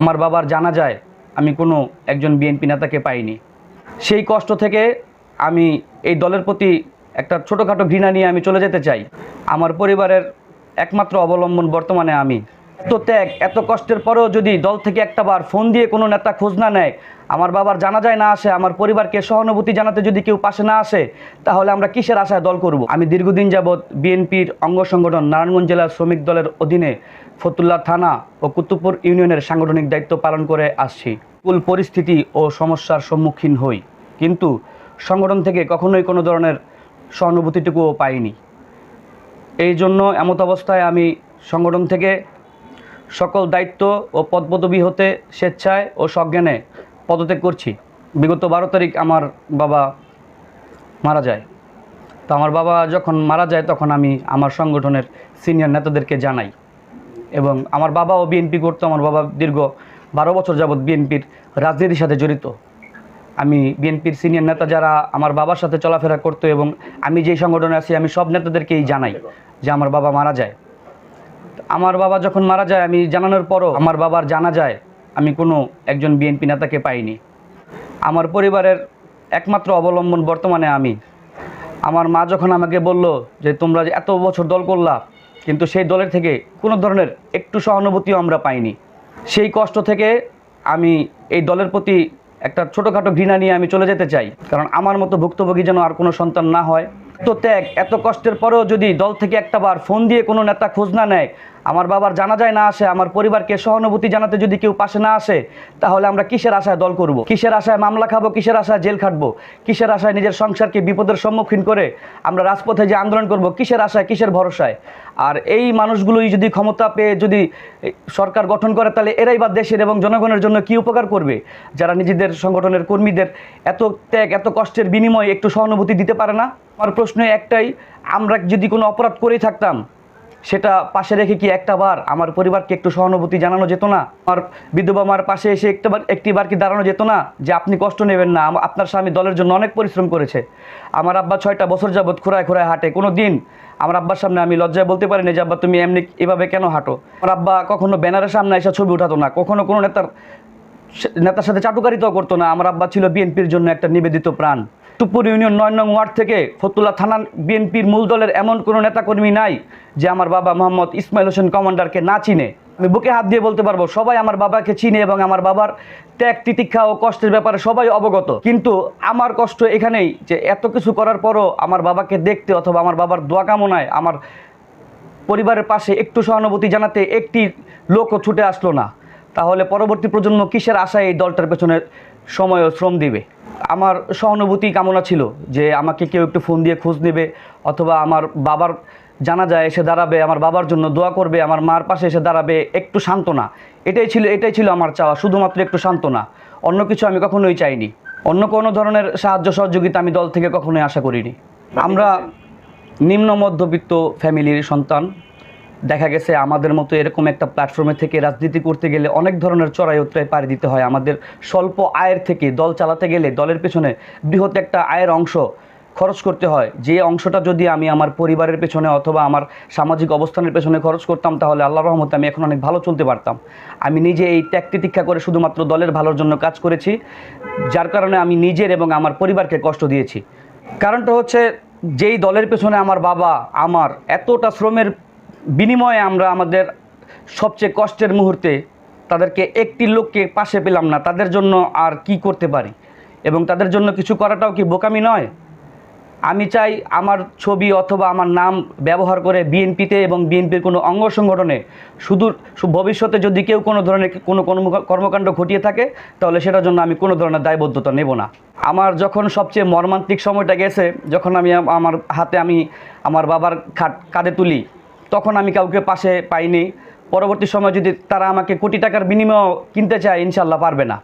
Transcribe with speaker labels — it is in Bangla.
Speaker 1: আমার বাবার জানা যায় আমি কোনো একজন বিএনপি নেতাকে পাইনি। সেই কষ্ট থেকে আমি এই দলের প্রতি একটা ছোটোখাটো ঘৃণা নিয়ে আমি চলে যেতে চাই। আমার পরিবারের একমাত্র অবলম্বন বর্তমানে আমি। এত ত্যাগ, এত কষ্টের পরেও যদি দল থেকে একটা বার ফোন দিয়ে কোনো নেতা খোঁজ না নেয়, আমার বাবার জানা যায় না আসে, আমার পরিবারকে সহানুভূতি জানাতে যদি কেউ পাশে না আসে, তাহলে আমরা কিসের আশায় দল করব? আমি দীর্ঘদিন যাবৎ বিএনপির অঙ্গ সংগঠন নারায়ণগঞ্জ জেলার শ্রমিক দলের অধীনে ফতুল্লা থানা ও কুতুবপুর ইউনিয়নের সাংগঠনিক দায়িত্ব পালন করে আসছি। কুল পরিস্থিতি ও সমস্যার সম্মুখীন হই, কিন্তু সংগঠন থেকে কখনোই কোনো ধরনের সহানুভূতিটুকুও পাইনি। এই জন্য এমত অবস্থায় আমি সংগঠন থেকে সকল দায়িত্ব ও পদপদবি হতে স্বেচ্ছায় ও সজ্ঞানে পদত্যাগ করছি। বিগত বারো তারিখ আমার বাবা মারা যায়। তো আমার বাবা যখন মারা যায় তখন আমি আমার সংগঠনের সিনিয়র নেতাদেরকে জানাই এবং আমার বাবাও বিএনপি করতো, আমার বাবা দীর্ঘ বারো বছর যাবৎ বিএনপির রাজনীতির সাথে জড়িত। আমি বিএনপির সিনিয়র নেতা যারা আমার বাবার সাথে চলাফেরা করতো এবং আমি যেই সংগঠনে আছি আমি সব নেতাদেরকেই জানাই যে আমার বাবা মারা যায়। আমার বাবা যখন মারা যায়, আমি জানানোর পরও আমার বাবার জানা যায়, আমি কোনো একজন বিএনপি নেতাকে পাইনি। আমার পরিবারের একমাত্র অবলম্বন বর্তমানে আমি। আমার মা যখন আমাকে বলল যে, তোমরা যে এত বছর দল করলা, কিন্তু সেই দলের থেকে কোনো ধরনের একটু সহানুভূতিও আমরা পাইনি। সেই কষ্ট থেকে আমি এই দলের প্রতি একটা ছোটোখাটো ঘৃণা নিয়ে আমি চলে যেতে চাই। কারণ আমার মতো ভুক্তভোগী যেন আর কোনো সন্তান না হয়। এত ত্যাগ, এত কষ্টের পরেও যদি দল থেকে একটা বার ফোন দিয়ে কোনো নেতা খোঁজ না নেয় আমার বাবার জানা যায় না আসে, আমার পরিবারকে সহানুভূতি জানাতে যদি কেউ পাশে না আসে, তাহলে আমরা কিসের আশায় দল করব? কিসের আশায় মামলা খাব, কিসের আশায় জেল খাটবো? কিসের আশায় নিজের সংসারকে বিপদের সম্মুখীন করে আমরা রাজপথে যে আন্দোলন করব, কিসের আশায়, কিসের ভরসায়? আর এই মানুষগুলোই যদি ক্ষমতা পেয়ে যদি সরকার গঠন করে, তাহলে এরাই বা দেশের এবং জনগণের জন্য কি উপকার করবে? যারা নিজেদের সংগঠনের কর্মীদের এত ত্যাগ, এত কষ্টের বিনিময়ে একটু সহানুভূতি দিতে পারে না? আমার প্রশ্ন একটাই, আমরা যদি কোনো অপরাধ করেই থাকতাম সেটা পাশে রেখে কি একটা বার আমার পরিবারকে একটু সহানুভূতি জানানো যেত না? আমার বিধবা মার পাশে এসে একটাবার একটি বার কি দাঁড়ানো যেত না? যে আপনি কষ্ট নেবেন না আপনার স্বামী দলের জন্য অনেক পরিশ্রম করেছে। আমার আব্বা ছয়টা বছর যাবৎ খোরায় খোরায় হাঁটে। কোনো দিন আমার আব্বার সামনে আমি লজ্জায় বলতে পারি না যে, আব্বা, তুমি এমনি এভাবে কেন হাঁটো? আমার আব্বা কখনো ব্যানারের সামনে এসে ছবি উঠাতো না। কখনো কোনো নেতার নেতার সাথে চাটুকারিতাও করতো না। আমার আব্বা ছিল বিএনপির জন্য একটা নিবেদিত প্রাণ। টুপুর ইউনিয়ন নয় নং ওয়ার্ড থেকে ফতুল্লা থানা বিএনপির মূল দলের এমন কোনো নেতাকর্মী নাই যে আমার বাবা মোহাম্মদ ইসমাইল হোসেন কমান্ডারকে না চিনে। আমি বুকে হাত দিয়ে বলতে পারব, সবাই আমার বাবাকে চিনে এবং আমার বাবার ত্যাগ, তিতিক্ষা ও কষ্টের ব্যাপারে সবাই অবগত। কিন্তু আমার কষ্ট এখানেই যে এত কিছু করার পরও আমার বাবাকে দেখতে অথবা আমার বাবার দোয়া কামনায় আমার পরিবারের পাশে একটু সহানুভূতি জানাতে একটি লোকও ছুটে আসলো না। তাহলে পরবর্তী প্রজন্ম কিসের আশায় এই দলটার পেছনে সময় ও শ্রম দিবে। আমার সহানুভূতি কামনা ছিল যে আমাকে কেউ একটু ফোন দিয়ে খোঁজ নেবে অথবা আমার বাবার জানা যায় এসে দাঁড়াবে আমার বাবার জন্য দোয়া করবে আমার মার পাশে এসে দাঁড়াবে একটু সান্ত্বনা। এটাই ছিল এটাই ছিল আমার চাওয়া শুধুমাত্র একটু সান্ত্বনা। অন্য কিছু আমি কখনোই চাইনি। অন্য কোনো ধরনের সাহায্য সহযোগিতা আমি দল থেকে কখনোই আশা করিনি। আমরা নিম্ন মধ্যবিত্ত ফ্যামিলির সন্তান। দেখা গেছে আমাদের মতো এরকম একটা প্ল্যাটফর্মে থেকে রাজনীতি করতে গেলে অনেক ধরনের চড়াই উত্তরায় পাড়ি দিতে হয়। আমাদের স্বল্প আয়ের থেকে দল চালাতে গেলে দলের পেছনে বৃহৎ একটা আয়ের অংশ খরচ করতে হয়। যে অংশটা যদি আমি আমার পরিবারের পেছনে অথবা আমার সামাজিক অবস্থানের পেছনে খরচ করতাম, তাহলে আল্লাহ রহমতে আমি এখন অনেক ভালো চলতে পারতাম। আমি নিজে এই ত্যাগ তিতিক্ষা করে শুধুমাত্র দলের ভালোর জন্য কাজ করেছি, যার কারণে আমি নিজের এবং আমার পরিবারকে কষ্ট দিয়েছি। কারণটা হচ্ছে, যেই দলের পেছনে আমার বাবা, আমার এতটা শ্রমের বিনিময়ে আমরা আমাদের সবচেয়ে কষ্টের মুহূর্তে তাদেরকে একটি লোককে পাশে পেলাম না। তাদের জন্য আর কি করতে পারি? এবং তাদের জন্য কিছু করাটাও কি বোকামি নয়? আমি চাই আমার ছবি অথবা আমার নাম ব্যবহার করে বিএনপিতে এবং বিএনপির কোনো অঙ্গ সংগঠনে সুদূর ভবিষ্যতে যদি কেউ কোনো ধরনের কোনো কর্মকাণ্ড ঘটিয়ে থাকে, তাহলে সেটার জন্য আমি কোনো ধরনের দায়বদ্ধতা নেব না। আমার যখন সবচেয়ে মর্মান্তিক সময়টা গেছে, যখন আমি, আমার হাতে আমি আমার বাবার খাট কাঁধে তুলি তখন আমি কাউকে পাশে পাইনি। পরবর্তী সময় যদি তারা আমাকে কোটি টাকার বিনিময় কিনতে চায়, ইনশাল্লাহ পারবে না।